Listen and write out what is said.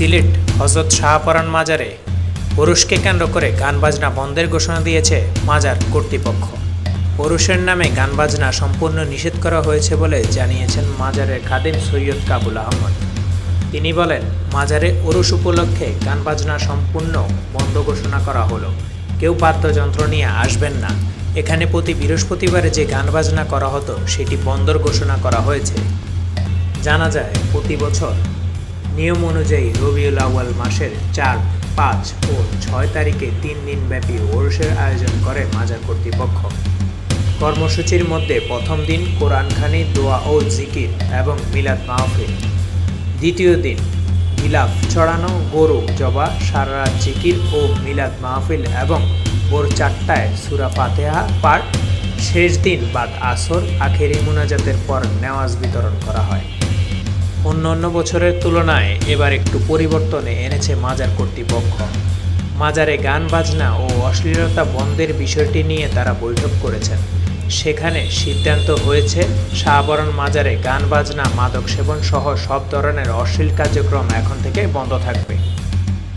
সিলেট হজরত শাহপরান মাজারে পুরুষকে কেন্দ্র করে গান বাজনা বন্ধের ঘোষণা দিয়েছে মাজার কর্তৃপক্ষ। পুরুষের নামে গান বাজনা সম্পূর্ণ নিষেধ করা হয়েছে বলে জানিয়েছেন মাজারের খাদিম সৈয়দ কাবুল আহমদ। তিনি বলেন, মাজারে ওরস উপলক্ষে গান বাজনা সম্পূর্ণ বন্ধ ঘোষণা করা হলো। কেউ বাদ্যযন্ত্র নিয়ে আসবেন না। এখানে প্রতি বৃহস্পতিবারে যে গান বাজনা করা হতো, সেটি বন্দর ঘোষণা করা হয়েছে। জানা যায়, প্রতি বছর নিয়ম অনুযায়ী রবিউল আউয়াল মাসের চার, পাঁচ ও ছয় তারিখে তিন দিনব্যাপী ওরসের আয়োজন করে মাজার কর্তৃপক্ষ। কর্মসূচির মধ্যে প্রথম দিন কোরআনখানি, দোয়া ও জিকির এবং মিলাদ মাহফিল। দ্বিতীয় দিন গিলাফ ছড়ানো, গরু, জবা সারা জিকির ও মিলাদ মাহফিল এবং ভোর চারটায় সুরা ফাতেহা পাঠ। শেষ দিন বাদ আসর, আখেরি মোনাজাতের পর নেওয়াজ বিতরণ করা হয়। অন্য অন্য বছরের তুলনায় এবার একটু পরিবর্তনে এনেছে মাজার কর্তৃপক্ষ। মাজারে গান, বাজনা ও অশ্লীলতা বন্ধের বিষয়টি নিয়ে তারা বৈঠক করেছেন। সেখানে সিদ্ধান্ত হয়েছে, শাহবরণ মাজারে গান, বাজনা মাদক সেবন সহ সব ধরনের অশ্লীল কার্যক্রম এখন থেকে বন্ধ থাকবে।